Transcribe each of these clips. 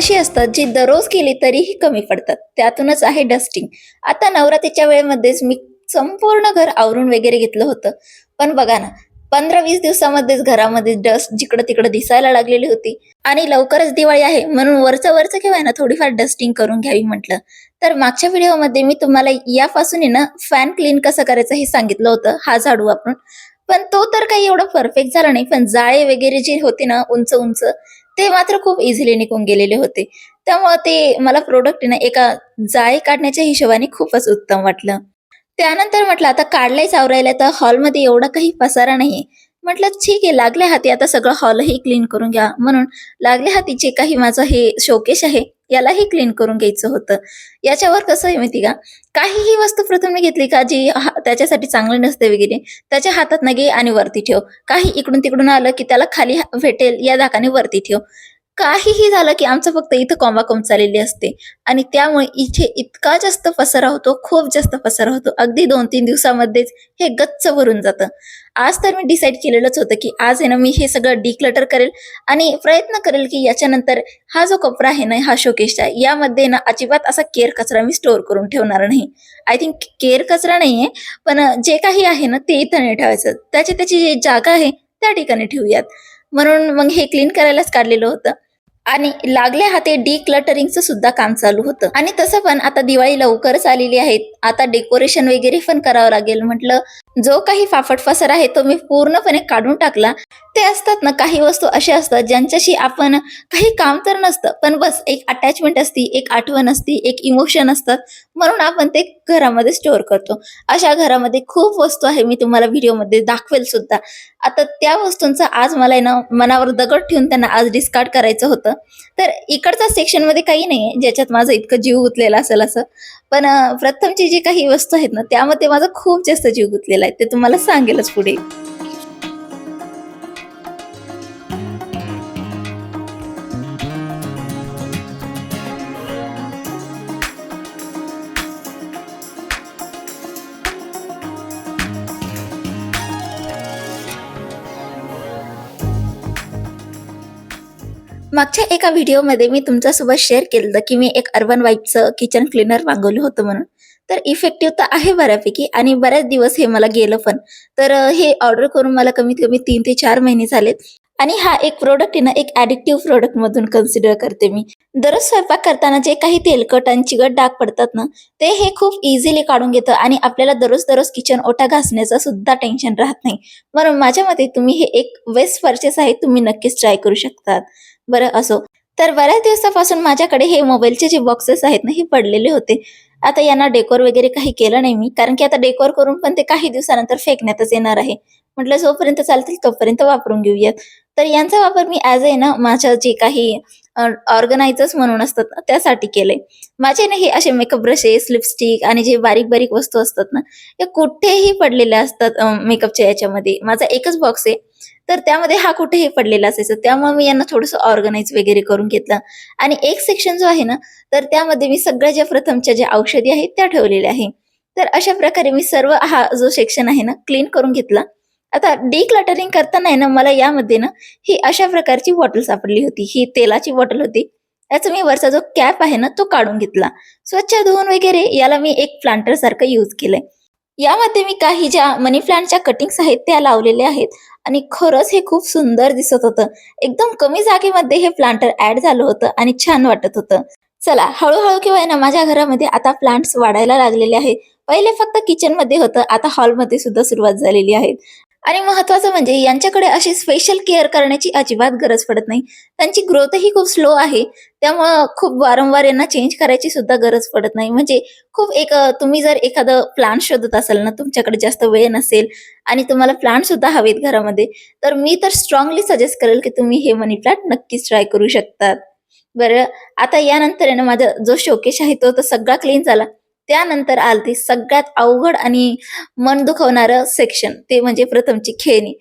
अशी असतात जी दररोज केली तरीही कमी पडतात. त्यातूनच आहे डस्टिंग आता नवरात्रीच्या वेळेमध्येच मी संपूर्ण घर आवरून वगैरे घेतलं होतं. पण बघा ना पंधरा वीस दिवसामध्येच घरामध्ये डस्ट जिकडं तिकडं दिसायला लागलेली होती. आणि लवकरच दिवाळी आहे म्हणून वरचं वरचं घेवाय ना थोडीफार डस्टिंग करून घ्यावी म्हटलं. तर मागच्या व्हिडिओमध्ये मी तुम्हाला यापासून ना फॅन क्लीन कसं करायचं हे सांगितलं होतं हा झाडू वापरून. पण तो तर काही एवढं परफेक्ट झाला नाही पण जाळे वगैरे जे होते ना उंच उंच ते मात्र खूप इझिली निघून गेलेले होते. त्यामुळे ते मला प्रोडक्ट ना एका जाळे काढण्याच्या हिशोबाने खूपच उत्तम वाटलं. त्यानंतर म्हटलं आता काढलायच चावरायला तर हॉलमध्ये एवढा काही पसारा नाहीये. म्हटलं ठीक आहे लागल्या हाती आता सगळं हॉलही क्लीन करून घ्या. म्हणून लागल्या हाती जे काही माझं हे शोकेश आहे. यालाही क्लीन करून घ्यायचं होतं. याच्यावर कसं आहे माहिती का? काहीही वस्तू प्रथम घेतली का जी त्याच्यासाठी चांगली नसते वगैरे त्याच्या हातात न घे आणि वरती ठेव. काही इकडून तिकडून आलं की त्याला खाली भेटेल या धाकाने वरती ठेव. काहीही झालं की आमचं फक्त इथं कॉम्बाकॉम चाललेली असते. आणि त्यामुळे इथे इतका जास्त पसारा होतो खूप जास्त पसारा होतो. अगदी दोन तीन दिवसामध्येच हे गच्च भरून जातं. आज तर मी डिसाईड केलेलंच होतं की आज आहे ना मी हे सगळं डिक्लटर करेल आणि प्रयत्न करेल की याच्यानंतर हा जो कपडा आहे ना हा शोकेशचा यामध्ये ना अजिबात असा केअर कचरा मी स्टोअर करून ठेवणार नाही. आय थिंक केअर कचरा नाहीये पण जे काही आहे ना ते इथं नाही ठेवायचं. त्याची त्याची जी जागा आहे त्या ठिकाणी ठेवूयात. म्हणून मग हे क्लीन करायलाच काढलेलं होतं. आणि लागल्या हाते डिक्लटरिंगचं सुद्धा काम चालू होतं. आणि तसं पण आता दिवाळी लवकरच आलेली आहे. आता डेकोरेशन वगैरे पण करावं लागेल म्हटलं. जो काही फाफट फसर आहे तो मी पूर्णपणे काढून टाकला. ते असतात ना काही वस्तू अशा असतात ज्यांच्याशी आपण काही काम तर नसतं पण बस एक अटॅचमेंट असती एक आठवण असती एक इमोशन असतात म्हणून आपण ते घरामध्ये स्टोअर करतो. अशा घरामध्ये खूप वस्तू आहे मी तुम्हाला व्हिडिओमध्ये दाखवेल सुद्धा. आता त्या वस्तूंचा आज मला आहे ना मनावर दगड ठेवून त्यांना आज डिस्कार्ड करायचं होतं. तर इकडच्या सेक्शनमध्ये काही नाही ज्याच्यात माझं इतकं जीव गुतलेला असेल असं. पण प्रथमची जी काही वस्तू आहेत ना त्यामध्ये माझा खूप जास्त जीव गुतलेला आहे ते तुम्हाला सांगेलच पुढे. मागच्या एका व्हिडिओमध्ये मी तुमच्यासोबत शेअर केलं की मी एक अर्बन वाईटचं किचन क्लीनर मागवलं होतं म्हणून. तर इफेक्टिव्ह तर आहे बऱ्यापैकी आणि बऱ्याच दिवस हे मला गेलं पण. तर हे ऑर्डर करून मला कमीत कमी तीन ते चार महिने झालेत. आणि हा एक प्रोडक्ट आहे ना एक ॲडिक्टिव्ह प्रोडक्ट मधून कन्सिडर करते मी. दररोज स्वयंपाक करताना जे काही तेलकट आणि चिकट डाग पडतात ना ते हे खूप इझिली काढून घेतं आणि आपल्याला दररोज दररोज किचन ओटा घासण्याचं सुद्धा टेन्शन राहत नाही. म्हणून माझ्या मते तुम्ही हे एक वेस्ट परचेस आहे तुम्ही नक्कीच ट्राय करू शकतात. बरं असो. तर बऱ्याच दिवसापासून माझ्याकडे हे मोबाईलचे जे बॉक्सेस आहेत ना हे पडलेले होते. आता यांना डेकोर वगैरे काही केलं नाही मी कारण की आता डेकोर करून पण ते काही दिवसानंतर फेकण्यातच येणार आहे. म्हटलं जोपर्यंत चालतील तोपर्यंत वापरून घेऊयात. तर यांचा वापर मी ॲज आहे ना माझ्या जे काही ऑर्गनायझर्स म्हणून असतात ना त्यासाठी केलंय. माझे ना हे असे मेकअप ब्रशेस लिपस्टिक आणि जे बारीक बारीक वस्तू असतात ना या कुठेही पडलेल्या असतात मेकअपच्या याच्यामध्ये. माझा एकच बॉक्स आहे. तर त्यामध्ये हा कुठेही पडलेला असायचा. त्यामुळे मी यांना थोडंसं ऑर्गनाईज वगैरे करून घेतलं. आणि एक सेक्शन जो आहे ना तर त्यामध्ये मी सगळ्या ज्या प्रथमच्या ज्या औषधी आहेत त्या ठेवलेल्या आहे. तर अशा प्रकारे मी सर्व हा जो सेक्शन आहे ना क्लीन करून घेतला. आता डिक्लटरिंग करताना आहे ना मला यामध्ये ना ही अशा प्रकारची बॉटल सापडली होती. ही तेलाची बॉटल होती. याचा मी वरचा जो कॅप आहे ना तो काढून घेतला. स्वच्छ धुवून वगैरे याला मी एक प्लांटर सारखं यूज केलंय. यामध्ये मी काही ज्या मनी प्लांटच्या कटिंग्स आहेत त्या लावलेल्या आहेत. आणि खरंच हे खूप सुंदर दिसत होतं. एकदम कमी जागेमध्ये हे प्लांटर ऍड झालं होतं आणि छान वाटत होतं. चला हळूहळू किंवा ना माझ्या घरामध्ये आता प्लांट्स वाढायला लागलेले आहेत. पहिले फक्त किचनमध्ये होतं आता हॉलमध्ये सुद्धा सुरुवात झालेली आहे. आणि महत्वाचं म्हणजे यांच्याकडे अशी स्पेशल केअर करण्याची अजिबात गरज पडत नाही. त्यांची ग्रोथही खूप स्लो आहे. त्यामुळं खूप वारंवार यांना चेंज करायची सुद्धा गरज पडत नाही. म्हणजे खूप एक तुम्ही जर एखादं प्लांट शोधत असाल ना तुमच्याकडे जास्त वेळ नसेल आणि तुम्हाला प्लांट सुद्धा हवेत घरामध्ये तर मी तर स्ट्रॉंगली सजेस्ट करेल की तुम्ही हे मनी प्लांट नक्कीच ट्राय करू शकतात. बरं आता यानंतर आहे ना माझा जो शोकेश आहे तो तर सगळा क्लीन झाला. त्यानंतर आलती सगळ्यात अवघड आणि मन दुखवणारं सेक्शन ते म्हणजे प्रथमची खेळणी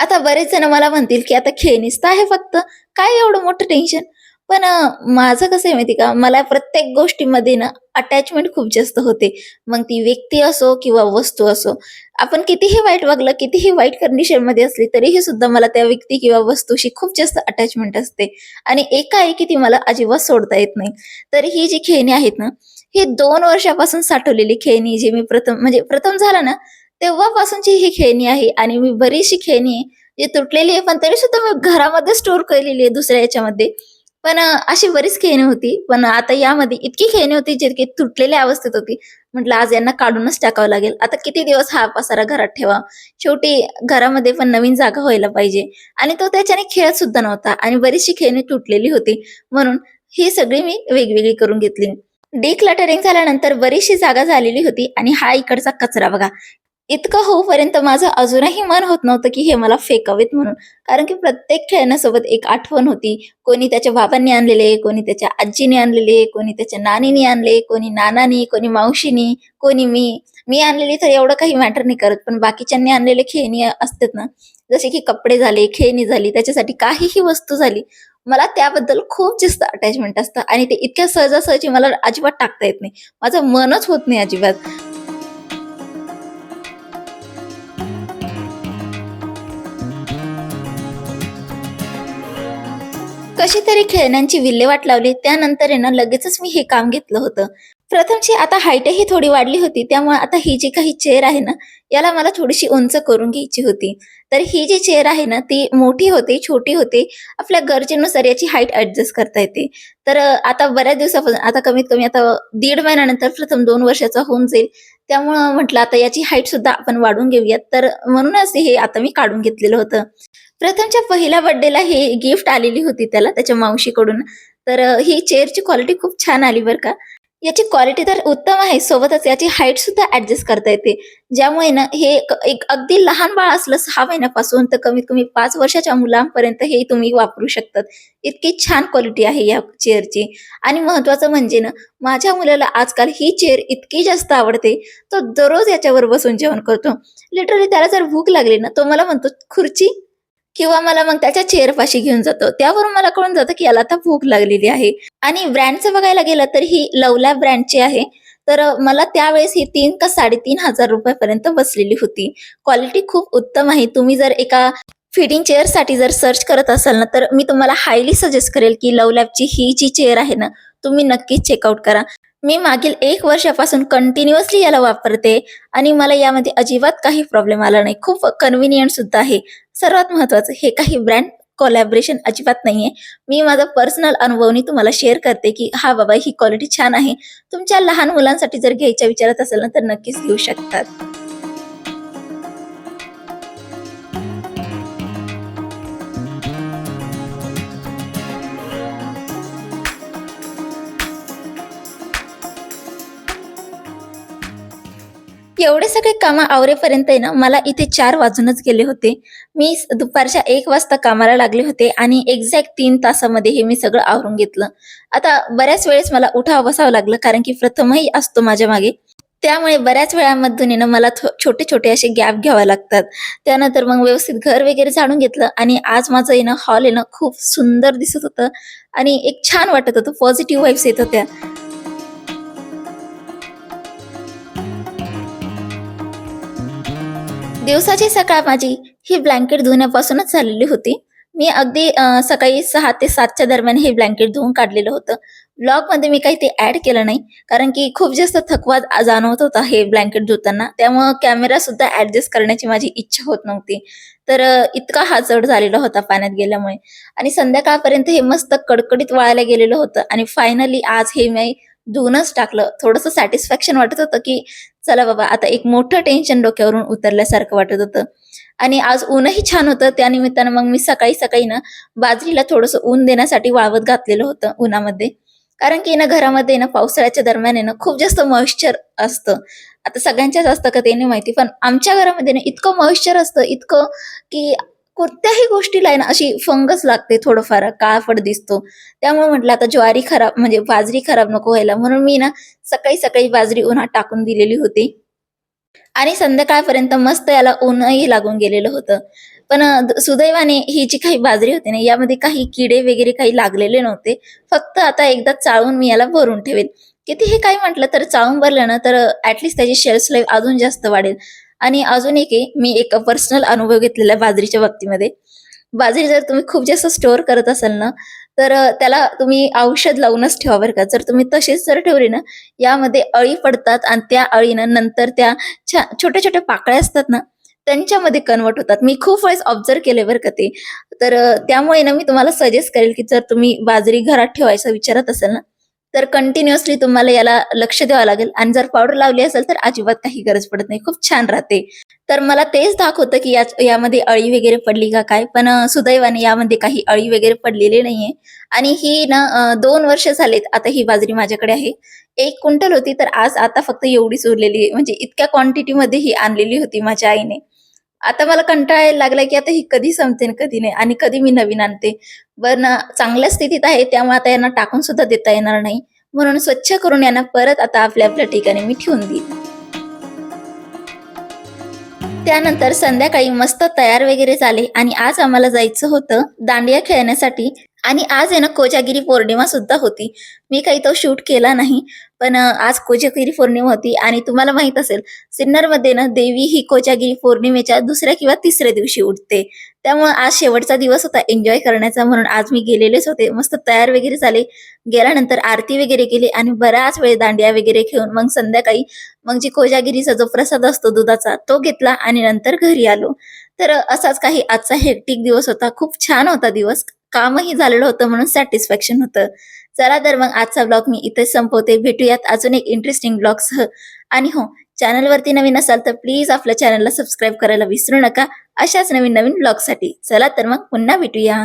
आता बरेच जण मला म्हणतील की आता खेळणीच तर आहे फक्त काय एवढं मोठं टेन्शन पण माझं कसं आहे माहिती का, मला प्रत्येक गोष्टीमध्ये ना अटॅचमेंट खूप जास्त होते. मग ती व्यक्ती असो किंवा वस्तू असो. आपण कितीही वाईट वागलं, कितीही वाईट कंडिशनमध्ये असली, तरीही सुद्धा मला त्या व्यक्ती किंवा वस्तूशी खूप जास्त अटॅचमेंट असते आणि एकाएकी ती मला अजिबात सोडता येत नाही. तर ही जी खेळणी आहेत ना, ही दोन वर्षापासून साठवलेली खेळणी जी मी प्रथम म्हणजे प्रथम झालं ना, तेव्हापासूनची ही खेळणी आहे आणि मी बरीचशी खेळणी आहे, जी तुटलेली आहे, पण तरीसुद्धा मी घरामध्ये स्टोअर केलेली आहे दुसऱ्या याच्यामध्ये पण अशी बरीच खेळणी होती. पण आता यामध्ये इतकी खेळणी होती, जे की तुटलेल्या अवस्थेत होती. म्हटलं आज यांना काढूनच टाकावं लागेल. आता किती दिवस हा पसारा घरात ठेवा. शेवटी घरामध्ये पण नवीन जागा व्हायला पाहिजे आणि तो त्याच्याने खेळत सुद्धा नव्हता आणि बरीचशी खेळणी तुटलेली होती. म्हणून ही सगळी मी वेगवेगळी करून घेतली. डिक्लटरिंग झाल्यानंतर बरीचशी जागा झालेली होती आणि हा इकडचा कचरा बघा. इतकं होऊपर्यंत माझं अजूनही मन होत नव्हतं, की हे मला फेकावेत म्हणून. कारण की प्रत्येक खेळण्यासोबत एक आठवण होती. कोणी त्याच्या बाबांनी आणलेले, कोणी त्याच्या आजीने आणलेले, कोणी त्याच्या नानीने आणले, कोणी नानानी, कोणी मावशीनी, कोणी मी. मी आणलेली तर एवढं काही मॅटर नाही करत, पण बाकीच्यांनी आणलेले खेळणी असतात ना, जसे की कपडे झाले, खेळणी झाली, त्याच्यासाठी काहीही वस्तू झाली, मला त्याबद्दल खूप जास्त अटॅचमेंट असतं आणि ते इतक्या सहजासहजी मला अजिबात टाकता येत नाही. माझं मनच होत नाही अजिबात. कशी तरी खेळण्यांची विल्हेवाट लावली. त्यानंतर ना लगेचच मी हे काम घेतलं होतं. प्रथमची आता हाईटही थोडी वाढली होती. त्यामुळे आता ही जी काही चेअर आहे ना, याला मला थोडीशी उंच करून घ्यायची होती. तर ही जी चेअर आहे ना, ती मोठी होते, छोटी होते. आपल्या गरजेनुसार याची हाईट ऍडजस्ट करता येते. तर आता बऱ्याच दिवसापासून आता कमीत कमी आता दीड महिन्यानंतर प्रथम दोन वर्षाचा होऊन जाईल. त्यामुळं म्हटलं आता याची हाईट सुद्धा आपण वाढून घेऊयात. तर म्हणूनच हे आता मी काढून घेतलेलं होतं. प्रथमच्या पहिल्या बर्थडेला हे गिफ्ट आलेली होती त्याला त्याच्या मावशीकडून. तर ही चेअरची क्वालिटी खूप छान आली बरं का. याची क्वालिटी तर उत्तम आहे. सोबतच याची हाईट सुद्धा ऍडजस्ट करता येते. ज्यामुळे ना हे एक एक अगदी लहान बाळ असलं सहा महिन्यापासून तर कमीत कमी पाच वर्षाच्या मुलांपर्यंत हे तुम्ही वापरू शकतात. इतकी छान क्वालिटी आहे या चेअरची आणि महत्वाचं म्हणजे ना, माझ्या मुलाला आजकाल ही चेअर इतकी जास्त आवडते, तो दररोज याच्यावर बसून जेवण करतो. लिटरली त्याला जर भूक लागली ना, तो मला म्हणतो, "खुर्ची?" किंवा मला मग त्याच्या चेअरपाशी घेऊन जातो. त्यावरून मला कळून जातं, की याला आता भूक लागलेली आहे. आणि ब्रँडचं बघायला गेलं तर ही लवला ब्रँडची आहे. तर मला त्यावेळेस ही तीन का ₹3,500 पर्यंत बसलेली होती. क्वालिटी खूप उत्तम आहे. तुम्ही जर एका फीडिंग चेअरसाठी जर सर्च करत असाल ना, तर मी तुम्हाला हायली सजेस्ट करेल, की लवलॅबची ही जी चेअर आहे ना, तुम्ही नक्कीच चेकआउट करा. मी मागील एक वर्षापासून कंटिन्युअसली याला वापरते आणि मला यामध्ये अजिबात काही प्रॉब्लेम आला नाही. खूप कन्व्हिनियंट सुद्धा आहे. सर्वात महत्त्वाचं हे काही ब्रँड कोलॅबरेशन अजिबात नाहीये. मी माझा पर्सनल अनुभवनी तुम्हाला शेअर करते, की हा बाबा ही क्वालिटी छान आहे. तुमच्या लहान मुलांसाठी जर घ्यायच्या विचारात असेल ना, तर नक्कीच घेऊ शकतात. एवढे सगळे कामं आवरेपर्यंत आहे ना, मला इथे चार वाजूनच गेले होते. मी दुपारच्या एक वाजता कामाला लागले होते आणि एक्झॅक्ट तीन तासामध्ये हे मी सगळं आवरून घेतलं. आता बऱ्याच वेळेस मला उठावं बसावं लागलं कारण की प्रथमही असतो माझ्या मागे. त्यामुळे बऱ्याच वेळामधून ना, मला छोटे-छोटे असे गॅप घ्यावे लागतात. त्यानंतर मग व्यवस्थित घर वगैरे जाणून घेतलं आणि आज माझं येणं हॉल येणं खूप सुंदर दिसत होतं आणि एक छान वाटत होतं. पॉझिटिव्ह वाइब्स येत होत्या. दिवसाची सकाळ माझी ही ब्लँकेट धुण्यापासूनच झालेली होती. मी अगदी सकाळी सहा ते सातच्या दरम्यान हे ब्लँकेट धुवून काढलेलं होतं. ब्लॉगमध्ये मी काही ते ऍड केलं नाही, कारण की खूप जास्त थकवा जाणवत होता हे ब्लँकेट धुताना. त्यामुळं कॅमेरासुद्धा ऍडजस्ट करण्याची माझी इच्छा होत नव्हती. तर इतका हा जड झालेला होता पाण्यात गेल्यामुळे आणि संध्याकाळपर्यंत हे मस्त कडकडीत वाळायला गेलेलं होतं आणि फायनली आज हे मी धुवूनच टाकलं. थोडंसं सॅटिस्फॅक्शन वाटत होतं, की चला बाबा आता एक मोठं टेन्शन डोक्यावरून उतरल्यासारखं वाटत होतं. आणि आज ऊनही छान होतं. त्यानिमित्तानं मग मी सकाळी-सकाळी ना बाजरीला थोडंसं ऊन देण्यासाठी वाळवत घातलेलं होतं उन्हामध्ये. कारण की ना घरामध्ये ना पावसाळ्याच्या दरम्यान आहे ना खूप जास्त मॉइश्चर असतं. आता सगळ्यांच्याच असतं का ते नाही माहिती, पण आमच्या घरामध्ये ना इतकं मॉइश्चर असतं, इतकं की कोणत्याही गोष्टीला आहे ना अशी फंगस लागते थोडंफार, काळफड दिसतो. त्यामुळे म्हटलं आता ज्वारी खराब म्हणजे बाजरी खराब नको व्हायला म्हणून मी ना सकाळी-सकाळी बाजरी उन्हात टाकून दिलेली होती. आणि संध्याकाळपर्यंत मस्त याला ऊनही लागून गेलेलं होतं. पण सुदैवाने ही जी काही बाजरी होती ना यामध्ये काही किडे वगैरे काही लागलेले नव्हते फक्त आता एकदा चाळून मी याला भरून ठेवेल कितीही काही म्हटलं तर चाळून भरलं ना तर ऍटलिस्ट त्याची शेल्फ लाईफ अजून जास्त वाढेल आणि अजून एक आहे मी एक पर्सनल अनुभव घेतलेला आहे बाजरीच्या बाबतीमध्ये. बाजरी जर तुम्ही खूप जास्त स्टोअर करत असाल ना तर त्याला तुम्ही औषध लावूनच ठेवा बरं का. जर तुम्ही तशीच जर ठेवली ना यामध्ये अळी पडतात आणि त्या अळीनं नंतर त्या छोट्या छोट्या पाकळ्या असतात ना त्यांच्यामध्ये कन्वर्ट होतात. मी खूप वेळेस ऑब्झर्व केले बरं का ते. तर त्यामुळे ना मी तुम्हाला सजेस्ट करेल की जर तुम्ही बाजरी घरात ठेवायचं विचारत असाल ना तर कंटिन्युअसली तुम्हाला याला लक्ष द्यावं लागेल. आणि जर पावडर लावली असेल तर अजिबात काही गरज पडत नाही. खूप छान राहते. तर मला तेच दाखवतं की या यामध्ये अळी वगैरे पडली का काय? पण सुदैवाने यामध्ये काही अळी वगैरे पडलेली नाहीये. आणि ही ना दोन वर्ष झालेत. आता ही बाजरी माझ्याकडे आहे. एक क्विंटल होती तर आज आता फक्त एवढीच उरलेली आहे म्हणजे इतक्या क्वांटिटी मध्ये ही आणलेली होती माझ्या आईने. आता मला कंटाळा यायला लागलाय की आता ही कधी संपते कधी नाही. आणि कधी मी नवीन आणते. पण चांगल्या स्थितीत आहे त्यामुळे आता यांना टाकून सुद्धा देता येणार नाही. म्हणून स्वच्छ करून यांना परत आता आपल्या आपल्या ठिकाणी मी ठेवून देईन. त्यानंतर संध्याकाळी मस्त तयार वगैरे झाले आणि आज आम्हाला जायचं होतं दांडिया खेळण्यासाठी. आणि आज आहे ना कोजागिरी पौर्णिमा सुद्धा होती. मी काही तो शूट केला नाही पण आज कोजागिरी पौर्णिमा होती आणि तुम्हाला माहीत असेल सिन्नरमध्ये ना देवी ही कोजागिरी पौर्णिमेच्या दुसऱ्या किंवा तिसऱ्या दिवशी उठते त्यामुळे आज शेवटचा दिवस होता एन्जॉय करण्याचा म्हणून आज मी गेलेलेच होते. मस्त तयार वगैरे झाले. गेल्यानंतर आरती वगैरे केली आणि बराच वेळ दांडिया वगैरे खेळून मग संध्याकाळी मग जी कोजागिरीचा जो प्रसाद असतो दुधाचा तो घेतला आणि नंतर घरी आलो. तर असाच काही आजचा हेक्टिक दिवस होता. खूप छान होता दिवस. कामही झालेलं होतं म्हणून सॅटिस्फॅक्शन होतं. चला तर मग आजचा ब्लॉग मी इथे संपवते. भेटूयात अजून एक इंटरेस्टिंग ब्लॉगसह आणि हो चॅनलवरती नवीन असाल तर प्लीज आपल्या चॅनलला सबस्क्राईब करायला विसरू नका. अशाच नवीन नवीन ब्लॉगसाठी चला तर मग पुन्हा भेटूया.